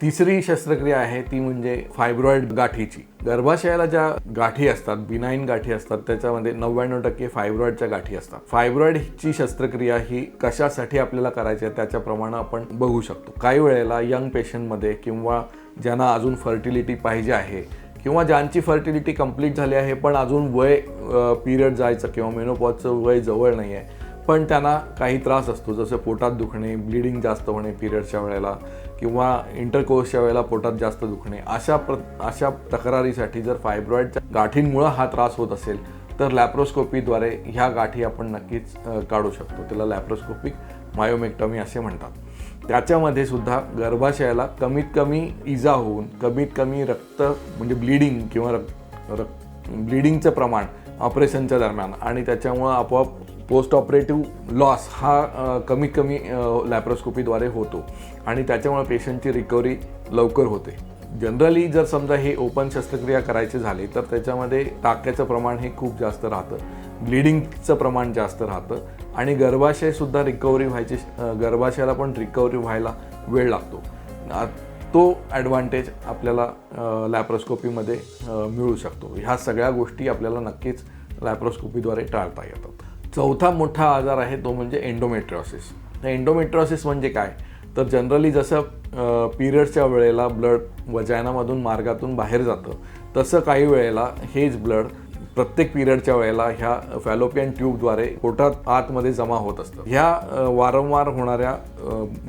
तिसरी शस्त्रक्रिया आहे ती म्हणजे फायब्रॉइड गाठीची. गर्भाशयाला ज्या गाठी असतात बिनाईन गाठी असतात त्याच्यामध्ये नव्याण्णव टक्के फायब्रॉइडच्या गाठी असतात. फायब्रॉइडची शस्त्रक्रिया ही कशासाठी आपल्याला करायची आहे त्याच्याप्रमाणे आपण बघू शकतो. काही वेळेला यंग पेशंटमध्ये किंवा ज्यांना अजून फर्टिलिटी पाहिजे आहे किंवा ज्यांची फर्टिलिटी कंप्लीट झाली आहे पण अजून वय पिरियड जायचं किंवा मेनोपॉजचं वय जवळ नाही आहे पण त्यांना काही त्रास असतो. जसं पोटात दुखणे ब्लिडिंग जास्त होणे पिरियडच्या वेळेला किंवा इंटरकोर्सच्या वेळेला पोटात जास्त दुखणे. अशा प्र अशा तक्रारीसाठी जर फायब्रॉईडच्या गाठींमुळं हा त्रास होत असेल तर लॅप्रोस्कोपीद्वारे ह्या गाठी आपण नक्कीच काढू शकतो. त्याला लॅप्रोस्कोपिक मायोमेक्टॉमी असे म्हणतात. त्याच्यामध्ये सुद्धा गर्भाशयाला कमीत कमी इजा होऊन कमीत कमी रक्त म्हणजे ब्लिडिंग किंवा रक्त रक्त ब्लिडिंगचं प्रमाण ऑपरेशनच्या दरम्यान आणि त्याच्यामुळं आपोआप पोस्ट ऑपरेटिव्ह लॉस हा कमीत कमी लॅप्रोस्कोपीद्वारे होतो. आणि त्याच्यामुळे पेशंटची रिकव्हरी लवकर होते. जनरली जर समजा हे ओपन शस्त्रक्रिया करायची झाले तर त्याच्यामध्ये टाक्याचं प्रमाण हे खूप जास्त राहतं. ब्लिडिंगचं प्रमाण जास्त राहतं. आणि गर्भाशयसुद्धा रिकव्हरी व्हायची गर्भाशयाला पण रिकव्हरी व्हायला वेळ लागतो. तो ॲडव्हान्टेज आपल्याला लॅप्रोस्कोपीमध्ये मिळू शकतो. ह्या सगळ्या गोष्टी आपल्याला नक्कीच लॅप्रोस्कोपीद्वारे टाळता येतात. चौथा मोठा आजार आहे तो म्हणजे एंडोमेट्रिओसिस एंडोमेट्रिओसिस म्हणजे काय? तर जनरली जसं पिरियड्सच्या वेळेला ब्लड वजायनामधून मार्गातून बाहेर जातं तसं काही वेळेला हेच ब्लड प्रत्येक पिरियडच्या वेळेला ह्या फॅलोपियन ट्यूबद्वारे पोटात आतमध्ये जमा होत असतं. ह्या वारंवार होणाऱ्या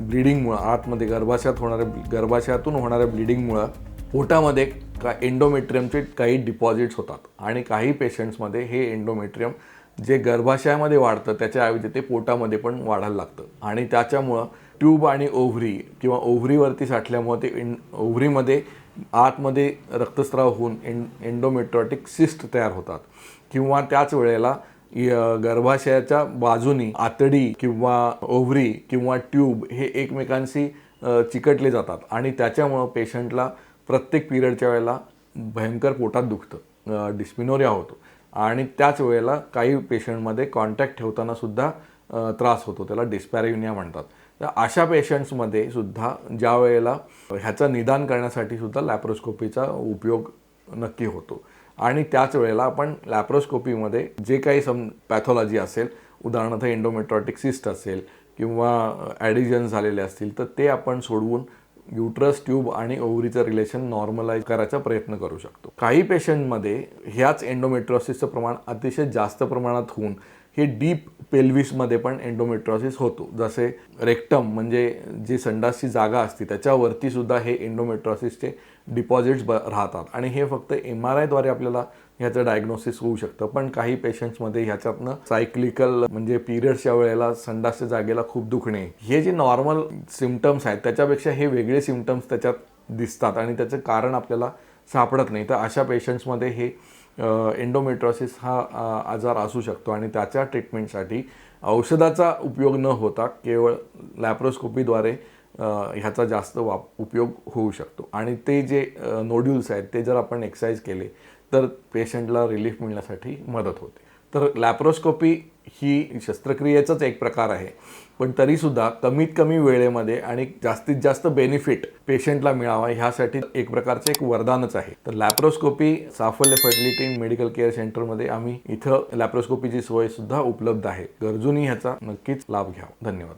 ब्लिडिंगमुळं आतमध्ये गर्भाशयात होणाऱ्या गर्भाशयातून होणाऱ्या ब्लिडिंगमुळं पोटामध्ये का एंडोमेट्रियमचे काही डिपॉझिट्स होतात आणि काही पेशंट्समध्ये हे एन्डोमेट्रियम जे गर्भाशयामध्ये वाढतं त्याच्याऐवजी ते पोटामध्ये पण वाढायला लागतं. आणि त्याच्यामुळं ट्यूब आणि ओव्हरी किंवा ओव्हरीवरती साठल्यामुळं ते इन ओव्हरीमध्ये आतमध्ये रक्तस्राव होऊन एन एंडोमेट्रॉटिक सिस्ट तयार होतात. किंवा त्याच वेळेला गर्भाशयाच्या बाजूनी आतडी किंवा ओव्हरी किंवा ट्यूब हे एकमेकांशी चिकटले जातात. आणि त्याच्यामुळं पेशंटला प्रत्येक पिरियडच्या वेळेला भयंकर पोटात दुखतं. डिस्पिनोरिया होतो. आणि त्याच वेळेला काही पेशंटमध्ये कॉन्टॅक्ट ठेवताना सुद्धा त्रास होतो. त्याला डिस्पॅरिनिया म्हणतात. तर अशा पेशंट्समध्ये सुद्धा ज्या वेळेला ह्याचं निदान करण्यासाठी सुद्धा लॅप्रोस्कोपीचा उपयोग नक्की होतो. आणि त्याच वेळेला आपण लॅप्रोस्कोपीमध्ये जे काही सम पॅथॉलॉजी असेल उदाहरणार्थ एंडोमेट्रॉटिक सिस्ट असेल किंवा ॲडिजन झालेले असतील तर ते आपण सोडवून युट्रस ट्यूब आणि ओव्हरीचं रिलेशन नॉर्मलाइज करायचा प्रयत्न करू शकतो. काही पेशंटमध्ये ह्याच एंडोमेट्रोसिसचं प्रमाण अतिशय जास्त प्रमाणात होऊन हे डीप पेल्विसमध्ये पण एंडोमेट्रोसिस होतो. जसे रेक्टम म्हणजे जी संडासची जागा असते त्याच्यावरती सुद्धा हे एंडोमेट्रोसिसचे डिपॉझिट्स ब राहतात. आणि हे फक्त एम आर आयद्वारे आपल्याला ह्याचं डायग्नोसिस होऊ शकतं. पण काही पेशंट्समध्ये ह्याच्यातनं सायक्लिकल म्हणजे पिरियड्सच्या वेळेला संडासच्या जागेला खूप दुखणे हे जे नॉर्मल सिमटम्स आहेत त्याच्यापेक्षा हे वेगळे सिमटम्स त्याच्यात दिसतात आणि त्याचं कारण आपल्याला सापडत नाही. तर अशा पेशंट्समध्ये हे एंडोमेट्रॉसिस हा आजार असू शकतो आणि त्याच्या ट्रीटमेंटसाठी औषधाचा उपयोग न होता केवळ लॅप्रोस्कोपीद्वारे ह्याचा जास्त वाप उपयोग होऊ शकतो. आणि ते जे नोड्युल्स आहेत ते जर आपण एक्सरसाइज केले तर पेशंटला रिलीफ मिळण्यासाठी मदत होते. तर लॅप्रोस्कोपी ही शस्त्रक्रियेचाच एक प्रकार आहे. पण तरीसुद्धा कमीत कमी वेळेमध्ये आणि जास्तीत जास्त बेनिफिट पेशंटला मिळावा ह्यासाठी एक प्रकारचं एक वरदानच आहे. तर laparoscopy Saphalya fertility medical care सेंटरमध्ये आम्ही इथं लॅप्रोस्कोपीची सोय सुद्धा उपलब्ध आहे. गरजूंनी ह्याचा नक्कीच लाभ घ्यावा. धन्यवाद.